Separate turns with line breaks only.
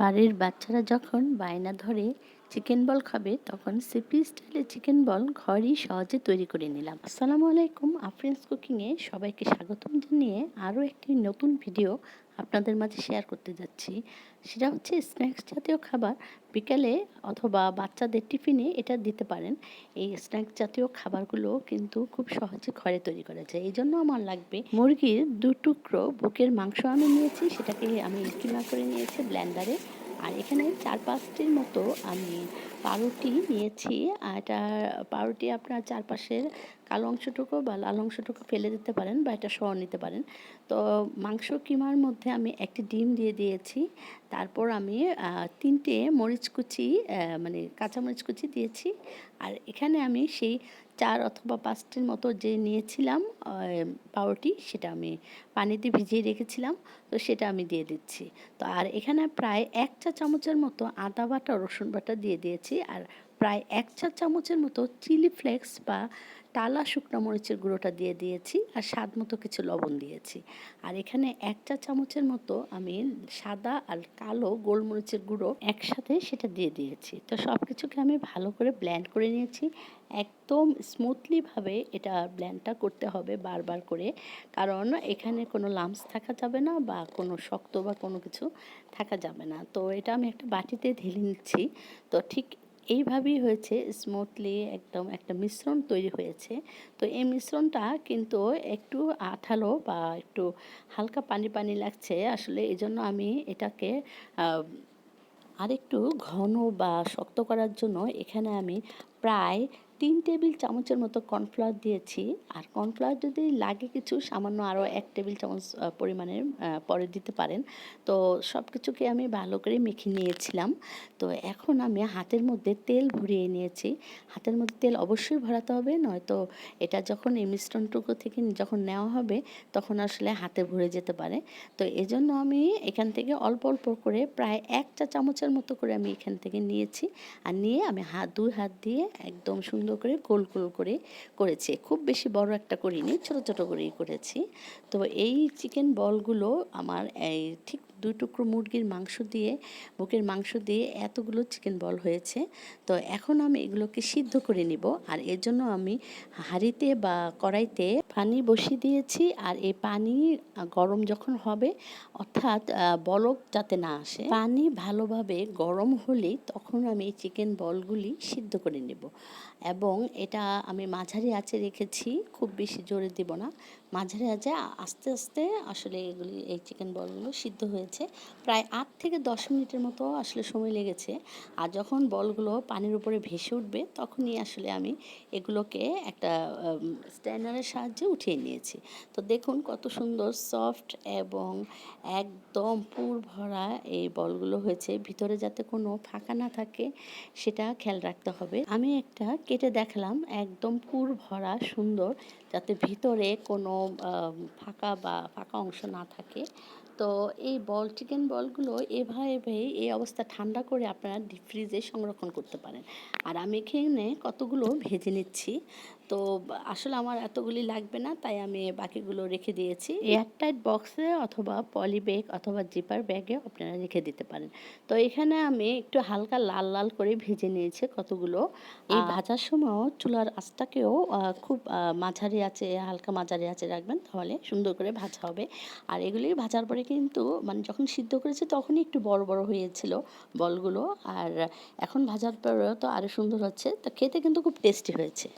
বাড়ির বাচ্চারা যখন বায়না ধরে চিকেন বল খাবে, তখন সিপি স্টাইলে চিকেন বল ঘরই সহজে তৈরি করে নিলাম। আসসালামু আলাইকুম, আফ্রেন্স কুকিংয়ে সবাইকে স্বাগতম জানিয়ে আরও একটি নতুন ভিডিও আপনাদের মাঝে শেয়ার করতে যাচ্ছি। সেটা হচ্ছে স্ন্যাক্স জাতীয় খাবার। বিকালে অথবা বাচ্চাদের টিফিনে এটা দিতে পারেন। এই স্ন্যাক্স জাতীয় খাবারগুলো কিন্তু খুব সহজে ঘরে তৈরি করা যায়। এই জন্য আমার লাগবে মুরগির দু টুকরো বুকের মাংস আমি নিয়েছি। সেটাকে আমি কিমা করে নিয়েছি ব্ল্যান্ডারে আর এখানে চার পাঁচটির মতো আমি পাউরুটি নিয়েছি। আর এটা পাউরুটি আপনার চারপাশের কালো অংশটুকু বা লাল অংশটুকু ফেলে দিতে পারেন বা এটা সহ নিতে পারেন। তো মাংস কিমার মধ্যে আমি একটি ডিম দিয়ে দিয়েছি। তারপর আমি তিনটে মরিচ কুচি মানে কাঁচামরিচ কুচি দিয়েছি। আর এখানে আমি সেই চার অথবা পাঁচটির মতো যে নিয়েছিলাম পাউরুটি, সেটা আমি পানিতে ভিজিয়ে রেখেছিলাম। তো সেটা আমি দিয়ে দিচ্ছি। তো আর এখানে প্রায় এক চা চামচের মতো আদা বাটা, রসুন বাটা দিয়ে দিয়েছি। আর প্রায় এক চা চামচের মতো চিলি ফ্লেক্স বা টালা শুকনো মরিচের গুঁড়োটা দিয়ে দিয়েছি আর স্বাদ মতো কিছু লবণ দিয়েছি। আর এখানে এক চা চামচের মতো আমি সাদা আর কালো গোলমরিচের গুঁড়ো একসাথে সেটা দিয়ে দিয়েছি। তো সব কিছুকে আমি ভালো করে ব্ল্যান্ড করে নিয়েছি। একদম স্মুথলিভাবে এটা ব্ল্যান্ডটা করতে হবে বারবার করে। কারণ এখানে কোনো লামস থাকা যাবে না বা কোনো শক্ত বা কোনো কিছু থাকা যাবে না। তো এটা আমি একটা বাটিতে ঢেলে নিচ্ছি। তো ঠিক এইভাবেই হয়েছে স্মুথলি একদম একটা মিশ্রণ তৈরি হয়েছে। তো এই মিশ্রণটা কিন্তু একটু আঠালো বা একটু হালকা পানি পানি লাগছে। আসলে এই জন্য আমি এটাকে আরেকটু ঘন বা শক্ত করার জন্য এখানে আমি প্রায় তিন টেবিল চামচের মতো কর্নফ্লাওয়ার দিয়েছি। আর কর্নফ্লাওয়ার যদি লাগে কিছু, সামান্য আরও এক টেবিল চামচ পরিমাণের পরে দিতে পারেন। তো সব কিছুকে আমি ভালো করে মেখে নিয়েছিলাম। তো এখন আমি হাতের মধ্যে তেল ভরিয়ে নিয়েছি। হাতের মধ্যে তেল অবশ্যই ভরাতে হবে, নয়তো এটা যখন এই মিশ্রণটুকু থেকে যখন নেওয়া হবে, তখন আসলে হাতে ভরে যেতে পারে। তো এজন্য আমি এখান থেকে অল্প অল্প করে প্রায় এক চা চামচের মতো করে আমি এখান থেকে নিয়েছি। আর নিয়ে আমি হাত দুই হাত দিয়ে একদম সুন্দর সুন্দর করে গোল গোল করে করেছি। খুব বেশি বড় একটা করিনি ছোট ছোট করেই করেছি। তো এই চিকেন বলগুলো আমার এই ঠিক দুই টুকরো মুরগির মাংস দিয়ে বুকের মাংস দিয়ে এতগুলো চিকেন বল হয়েছে। তো এখন আমি এগুলোকে সিদ্ধ করে নিব আর এর জন্য আমি হাঁড়িতে বা কড়াইতে পানি বসিয়ে দিয়েছি আর এই পানি গরম যখন হবে, অর্থাৎ বলক যাতে না আসে, পানি ভালোভাবে গরম হলে তখন আমি এই চিকেন বলগুলি সিদ্ধ করে নেব। এবং এটা আমি মাঝারি আঁচে রেখেছি, খুব বেশি জোরে দেব না। মাঝারি আঁচে আস্তে আস্তে আসলে এগুলি, এই চিকেন বলগুলো সিদ্ধ হয়েছে। প্রায় আট থেকে দশ মিনিটের মতো আসলে সময় লেগেছে। আর যখন বলগুলো পানির উপরে ভেসে উঠবে, তখনই আসলে আমি এগুলোকে একটা স্ট্যান্ডারের সাহায্যে উঠিয়ে নিয়েছি। তো দেখুন কত সুন্দর সফট এবং একদম পুর ভরা এই বলগুলো হয়েছে। ভিতরে যাতে কোনো ফাঁকা না থাকে, সেটা খেয়াল রাখতে হবে। আমি একটা কেটে দেখলাম, একদম পুর ভরা, সুন্দর, যাতে ভিতরে কোনো ফাঁকা বা ফাঁকা অংশ না থাকে। তো এই বল চিকেন বলগুলো এভাবে এই অবস্থা ঠান্ডা করে আপনারা ডিপ ফ্রিজে সংরক্ষণ করতে পারেন। আর আমি এখানে কতগুলো ভেজে নিচ্ছি। তো আসলে আমার এতগুলি লাগবে না তাই আমি বাকিগুলো রেখে দিয়েছি। এয়ারটাইট বক্সে অথবা পলি ব্যাগ অথবা জিপার ব্যাগে আপনারা রেখে দিতে পারেন। তো এখানে আমি একটু হালকা লাল লাল করে ভেজে নিয়েছি কতগুলো। এই ভাজার সময় চুলার আঁচটাকেও খুব মাঝারি আছে হালকা মাঝারি আছে রাখবেন তাহলে সুন্দর করে ভাজা হবে। আর এগুলি ভাজার পরে কিন্তু মানে যখন সিদ্ধ করেছে তখনই একটু বড় বড় হয়েছিল বলগুলো। আর এখন ভাজার পরেও তো আরও সুন্দর হচ্ছে। তো খেতে কিন্তু খুব টেস্টি হয়েছে।